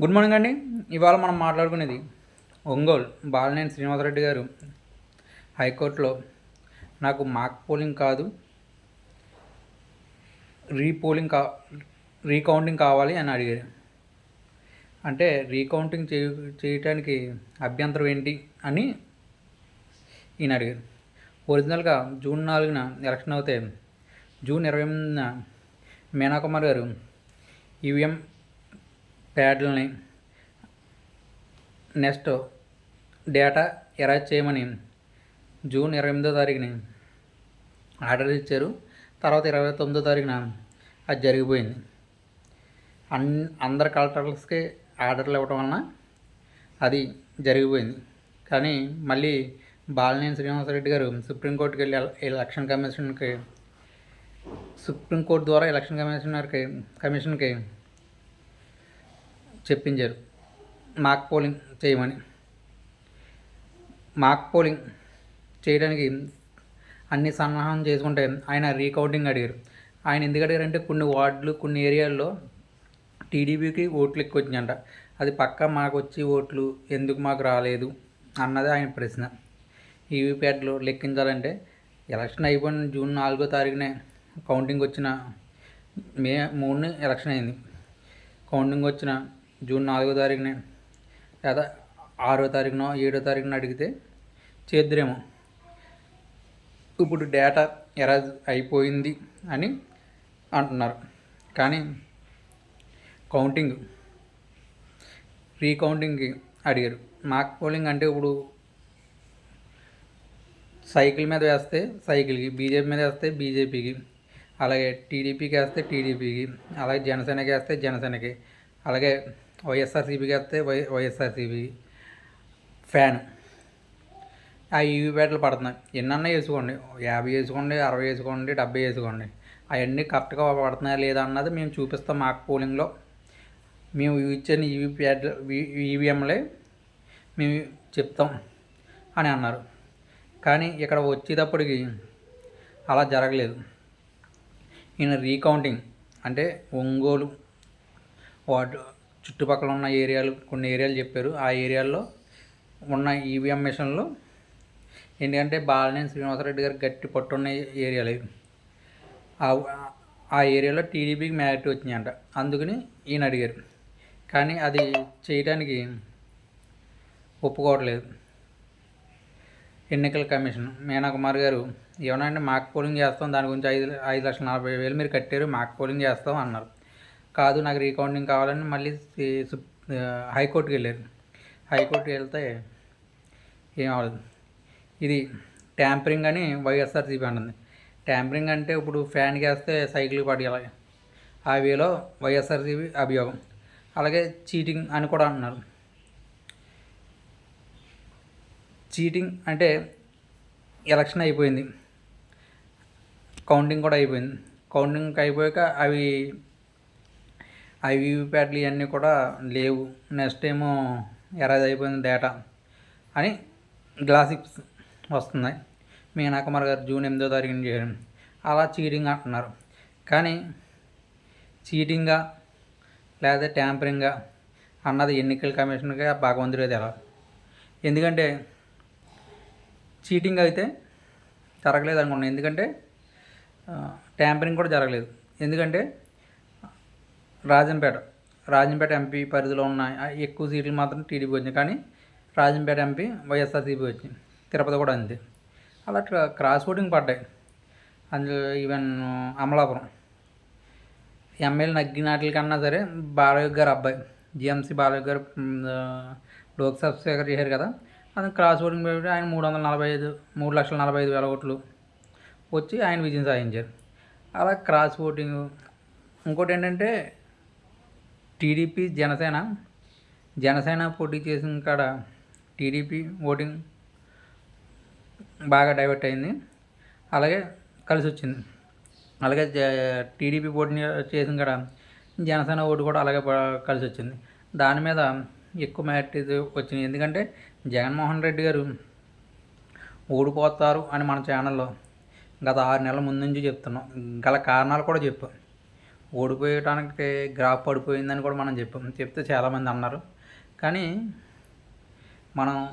Good morning అండి. ఇవాళ మనం మాట్లాడుకునేది ఒంగోలు బాలనేని శ్రీనివాసరెడ్డి గారు హైకోర్టులో నాకు మాక్ పోలింగ్ కాదు రీపోలింగ్ కా రీకౌంటింగ్ కావాలి అని అడిగారు. అంటే రీకౌంటింగ్ చేయ చేయటానికి అభ్యంతరం ఏంటి అని ఈయన అడిగారు. ఒరిజినల్గా జూన్ నాలుగున ఎలక్షన్ అవుతే జూన్ ఇరవై ఎనిమిదిన మీనాకుమార్ గారు ఈవీఎం ప్యాడ్లని నెక్స్ట్ డేటా ఎరాజ్ చేయమని జూన్ ఇరవై ఎనిమిదో తారీఖుని ఆర్డర్ ఇచ్చారు. తర్వాత ఇరవై తొమ్మిదో తారీఖున అది జరిగిపోయింది. అన్ అందరు కలెక్టర్స్కి ఆర్డర్లు ఇవ్వటం వలన అది జరిగిపోయింది. కానీ మళ్ళీ బాలినేని శ్రీనివాసరెడ్డి గారు సుప్రీంకోర్టుకి వెళ్ళి ఎలక్షన్ కమిషన్కి సుప్రీంకోర్టు ద్వారా ఎలక్షన్ కమిషనర్కి కమిషన్కి చెప్పించారు. మాక్ పోలింగ్ చేయమని. మాక్ పోలింగ్ చేయడానికి అన్ని సన్నాహం చేసుకుంటే ఆయన రీకౌంటింగ్ అడిగారు. ఆయన ఎందుకు అడిగారంటే కొన్ని వార్డులు కొన్ని ఏరియాల్లో టీడీపీకి ఓట్లు ఎక్కువ వచ్చినాయంట అది పక్క మాకు వచ్చి ఓట్లు ఎందుకు మాకు రాలేదు అన్నది ఆయన ప్రశ్న. ఈవీప్యాట్లో లెక్కించాలంటే ఎలక్షన్ అయిపోయిన జూన్ నాలుగో తారీఖునే కౌంటింగ్ వచ్చిన మే మూడుని ఎలక్షన్ అయింది. కౌంటింగ్ వచ్చిన జూన్ నాలుగో తారీఖునే. లేదా ఆరో తారీఖునో ఏడో తారీఖున అడిగితే చేద్దురేమో. ఇప్పుడు డేటా ఎరాజ్ అయిపోయింది అని అంటున్నారు. కానీ కౌంటింగ్ రీకౌంటింగ్కి అడిగారు. మాక్ పోలింగ్ అంటే ఇప్పుడు సైకిల్ మీద వేస్తే సైకిల్కి బీజేపీ మీద వేస్తే బీజేపీకి అలాగే టీడీపీకి వేస్తే టీడీపీకి అలాగే జనసేనకి వేస్తే జనసేనకి అలాగే వైఎస్ఆర్సీపీకి వస్తే వై వైఎస్ఆర్సీపీ ఫ్యాన్. ఆ ఈవీ బ్యాట్లు పడుతున్నాయి. ఎన్నన్నా వేసుకోండి. యాభై వేసుకోండి అరవై వేసుకోండి డెబ్బై వేసుకోండి. అవన్నీ కరెక్ట్గా పడుతున్నాయా లేదా అన్నది మేము చూపిస్తాం మాకు పోలింగ్లో. మేము ఇచ్చిన ఈవీ ప్యాడ్ ఈవీఎంలే మేము చెప్తాం అని అన్నారు. కానీ ఇక్కడ వచ్చేటప్పటికి అలా జరగలేదు. ఈయన రీకౌంటింగ్ అంటే ఒంగోలు వాటి చుట్టుపక్కల ఉన్న ఏరియాలు కొన్ని ఏరియాలు చెప్పారు. ఆ ఏరియాల్లో ఉన్న ఈవీఎం మిషన్లు ఎందుకంటే బాలినేని శ్రీనివాసరెడ్డి గారు గట్టి పట్టున్న ఏరియాలు ఇవి. ఆ ఆ ఏరియాలో టీడీపీకి మ్యారిటీ వచ్చినాయంట అందుకని ఈయన అడిగారు. కానీ అది చేయడానికి ఒప్పుకోవట్లేదు. ఎన్నికల కమిషన్. మీనా కుమార్ గారు అంటే మాకు పోలింగ్ చేస్తాం దాని గురించి ఐదు ఐదు లక్షల నలభై వేలు మీరు కట్టారు మాకు పోలింగ్ చేస్తాం అన్నారు. కాదు నాకు రీకౌంటింగ్ కావాలని మళ్ళీ హైకోర్టుకి వెళ్ళారు. హైకోర్టుకి వెళ్తే ఏం అవ్వదు ఇది ట్యాంపరింగ్ అని వైఎస్ఆర్సీపీ అంటుంది. ట్యాంపరింగ్ అంటే ఇప్పుడు ఫ్యాన్కి వేస్తే సైకిల్ పడేయాలి. ఆ వేలో వైఎస్ఆర్సీపీ అభియోగం. అలాగే చీటింగ్ అని కూడా అంటున్నారు. చీటింగ్ అంటే ఎలక్షన్ అయిపోయింది. కౌంటింగ్ కూడా అయిపోయింది. కౌంటింగ్ అయిపోయాక అవి అవి ప్యాడ్లు ఇవన్నీ కూడా లేవు. నెక్స్ట్ ఏమో ఎరాజ్ అయిపోయింది డేటా అని గ్లాసిప్స్ వస్తున్నాయి. మీనా కుమార్ గారు జూన్ ఎనిమిదో తారీఖున చేయడం అలా చీటింగ్ అంటున్నారు. కానీ చీటింగా లేదా ట్యాంపరింగా అన్నది ఎన్నికల కమిషన్గా భగవంతుడే తెలాలి ఎందుకంటే చీటింగ్ అయితే జరగలేదు అనుకున్నాను ఎందుకంటే ట్యాంపరింగ్ కూడా జరగలేదు. ఎందుకంటే రాజంపేట. రాజంపేట ఎంపీ పరిధిలో ఉన్న ఎక్కువ సీట్లు మాత్రం టీడీపీ వచ్చింది కానీ రాజంపేట ఎంపీ వైఎస్ఆర్సీపీ వచ్చింది తిరుపతి కూడా అంతే. అలా క్రాస్ ఓటింగ్ పడ్డాయి. అందులో ఈవెన్ అమలాపురం. ఎమ్మెల్యే నగ్గినాటిల కన్నా సరే బాలయ్య గారు అబ్బాయి. జిఎంసీ బాలయ్య గారు లోక్సభ స్పీకర్ చేశారు కదా. అది క్రాస్ ఓటింగ్ పెట్టి ఆయన మూడు వందల నలభై ఐదు మూడు లక్షల నలభై ఐదు వేల ఓట్లు వచ్చి ఆయన విజయం సాధించారు. అలా క్రాస్ ఓటింగ్. ఇంకోటి ఏంటంటే టీడీపీ జనసేన జనసేన పోటీ చేసిన కాడ టీడీపీ ఓటింగ్ బాగా డైవర్ట్ అయింది. అలాగే కలిసి వచ్చింది. అలాగే జ- టీడీపీ పోటీ చేసిన కాడ జనసేన ఓటు కూడా అలాగే కలిసి వచ్చింది. దాని మీద ఎక్కువ మ్యారిటీ వచ్చింది ఎందుకంటే జగన్మోహన్ రెడ్డి గారు ఓడిపోతారు అని మన ఛానల్లో గత ఆరు నెలల ముందు నుంచి చెప్తున్నాం. గల కారణాలు కూడా చెప్పాం. ఓడిపోయటానికి గ్రాఫ్ పడిపోయిందని కూడా మనం చెప్పాం. చెప్తే చాలామంది అన్నారు. కానీ మనం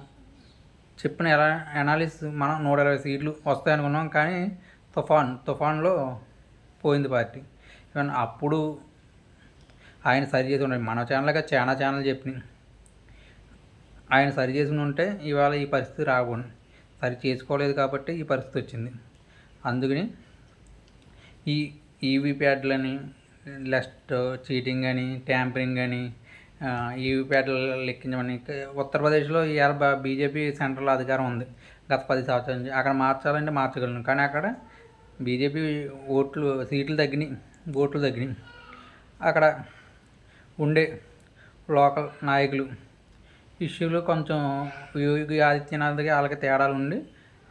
చెప్పిన ఎలా అనాలిసిస్ మనం నూట ఇరవై సీట్లు వస్తాయనుకున్నాం కానీ తుఫాన్ తుఫాన్లో పోయింది పార్టీ. ఈవెన్ అప్పుడు ఆయన సరి చేసి ఉండే మన ఛానల్గా చాలా ఛానల్ చెప్పినాయి. ఆయన సరి చేసి ఉంటే ఇవాళ ఈ పరిస్థితి రాకపోను సరి చేసుకోలేదు కాబట్టి ఈ పరిస్థితి వచ్చింది. అందుకని ఈ ఈవీ ప్యాడ్లని లెస్ట్ చీటింగ్ అని ట్యాంపరింగ్ అని ఈవీ పేటలు లెక్కించమని. ఉత్తరప్రదేశ్లో ఇవాళ బీజేపీ సెంట్రల్ అధికారం ఉంది. గత పది సంవత్సరాల నుంచి అక్కడ మార్చాలంటే మార్చగలను. కానీ అక్కడ బీజేపీ ఓట్లు సీట్లు తగ్గినాయి ఓట్లు తగ్గినాయి. అక్కడ ఉండే లోకల్ నాయకులు ఇష్యూలు కొంచెం యోగి ఆదిత్యనాథ్కి వాళ్ళకి తేడాలు ఉండి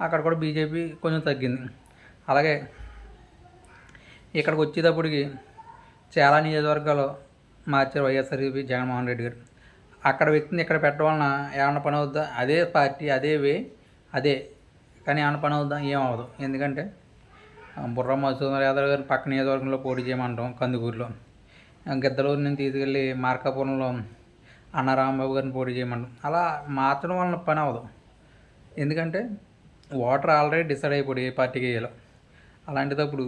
అక్కడ కూడా బీజేపీ కొంచెం తగ్గింది. అలాగే ఇక్కడికి వచ్చేటప్పటికి చాలా నియోజకవర్గాలు మార్చారు వైఎస్ఆర్సీపీ జగన్మోహన్ రెడ్డి గారు. అక్కడ వ్యక్తిని ఇక్కడ పెట్టడం వలన ఏమన్నా పని అవుద్దా? అదే పార్టీ అదే వే అదే. కానీ ఏమన్నా పని అవుద్దా? ఏం అవ్వదు. ఎందుకంటే బుర్ర మధుసూదన్ యాదవ్ గారిని పక్క నియోజకవర్గంలో పోటీ చేయమంటాం కందుకూరులో. గిద్దలూరు నుంచి తీసుకెళ్ళి మార్కాపురంలో అన్న రాంబాబు గారిని పోటీ చేయమంటాం. అలా మార్చడం వలన పని అవ్వదు. ఎందుకంటే ఓటర్ ఆల్రెడీ డిసైడ్ అయిపోయి ఏ పార్టీకి వేయాలో. అలాంటిదప్పుడు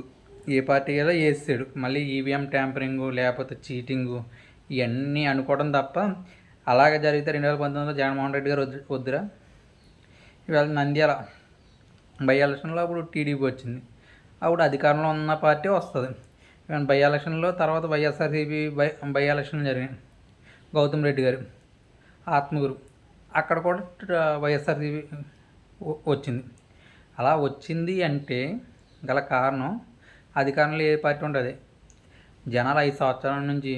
ఏ పార్టీ వేయాలో వేసాడు మళ్ళీ ఈవీఎం ట్యాంపరింగు లేకపోతే చీటింగు ఇవన్నీ అనుకోవడం తప్ప అలాగే జరిగితే రెండు వేల పంతొమ్మిదిలో జగన్మోహన్ రెడ్డి గారు వద్దు వద్దురా? ఇవాళ నంద్యాల బై ఎలక్షన్లో అప్పుడు టీడీపీ వచ్చింది. అప్పుడు అధికారంలో ఉన్న పార్టీ వస్తుంది. ఇవన్న బై ఎలక్షన్లో తర్వాత వైఎస్ఆర్సీపీ బై బై ఎలక్షన్ జరిగాయి గౌతమ్ రెడ్డి గారు ఆత్మగురు. అక్కడ కూడా వైఎస్ఆర్సీపీ వచ్చింది. అలా వచ్చింది అంటే గల కారణం అధికారంలో ఏ పార్టీ ఉంటుంది జనాలు ఐదు సంవత్సరాల నుంచి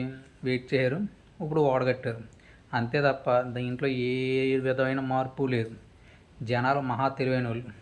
వెయిట్ చేయరు ఇప్పుడు ఓడగట్టారు. అంతే తప్ప దీంట్లో ఏ విధమైన మార్పు లేదు. జనాలు మహా తెలివైన వాళ్ళు